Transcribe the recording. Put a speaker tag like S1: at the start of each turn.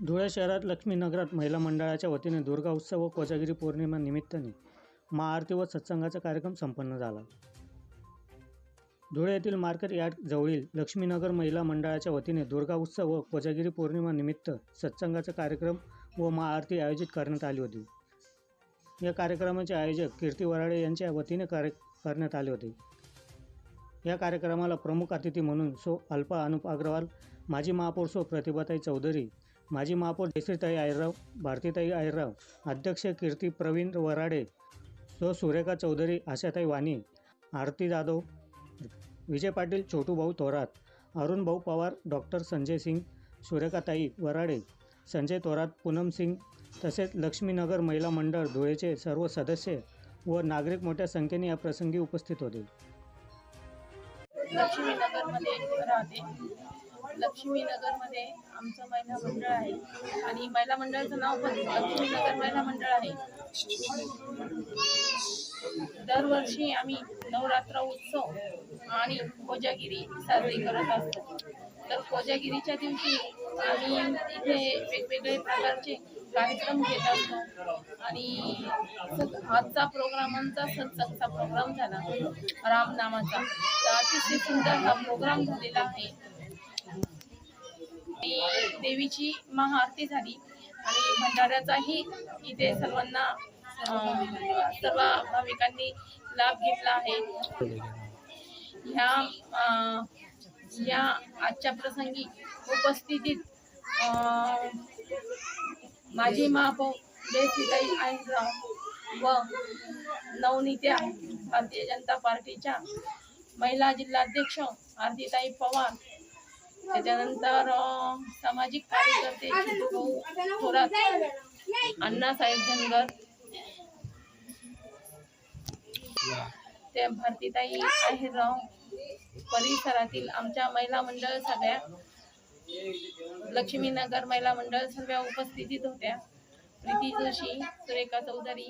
S1: धुळे शहरात लक्ष्मीनगरात महिला मंडळाच्या वतीने दुर्गा उत्सव व कोजागिरी पौर्णिमा निमित्ताने महाआरती व सत्संगाचा कार्यक्रम संपन्न झाला. धुळे येथील मार्केट यार्ड जवळील लक्ष्मीनगर महिला मंडळाच्या वतीने दुर्गा उत्सव व कोजागिरी पौर्णिमा निमित्त सत्संगाचा कार्यक्रम व महाआरती आयोजित करण्यात आली होती. या कार्यक्रमाचे आयोजक कीर्ती वराडे यांच्या वतीने कार्य करण्यात आले होते. या कार्यक्रमाला प्रमुख अतिथी म्हणून सो अल्पा अनुप अग्रवाल माजी महापौर सो प्रतिभाताई चौधरी माजी महापौर जयश्रीताई आयराव भारतीताई आयराव अध्यक्ष कीर्ती प्रवीण वराडे सो सुरेखा चौधरी आशाताई वाणी आरती जाधव विजय पाटील छोटूभाऊ थोरात अरुण भाऊ पवार डॉक्टर संजय सिंग सुरेखाताई वराडे संजय थोरात पूनम सिंग तसेच लक्ष्मीनगर महिला मंडळ धुळेचे सर्व सदस्य व नागरिक मोठ्या संख्येने या प्रसंगी उपस्थित होते.
S2: लक्ष्मीनगरमध्ये राहते. लक्ष्मीनगरमध्ये आमचं महिला मंडळ आहे. आणि महिला मंडळाचं नाव पण लक्ष्मीनगर महिला मंडळ आहे. दरवर्षी आम्ही नवरात्र उत्सव आणि कोजागिरी साजरी करत असतो. तर कोजागिरीच्या दिवशी आम्ही इथे वेगवेगळे प्रकारचे कार्यक्रम घेत असतो. आणि आजचा प्रोग्राम आमचा सत्संगचा प्रोग्राम झाला. रामनामाचा. तर अतिशय सुंदर हा प्रोग्राम झालेला आहे. आरती देवीची महाआरती झाली. आणि भंडाऱ्याचाही इथे सर्वांना सर्व भाविकांनी लाभ घेतला आहे. ह्या या आजच्या प्रसंगी उपस्थितीत माझी माजी महापौर जयश्रीताई आयनराव व नवनीत्या भारतीय जनता पार्टीच्या महिला जिल्हाध्यक्ष आरतीताई पवार त्याच्यानंतर सामाजिक कार्यकर्ते छोटूभाऊ थोरात अण्णासाहेब धनगर त्या भारतीताई आहेरराव परिसरातील आमच्या महिला मंडळ सगळ्या लक्ष्मीनगर महिला मंडळ सर्व उपस्थितीत होत्या. प्रीती जोशी सुरेखा चौधरी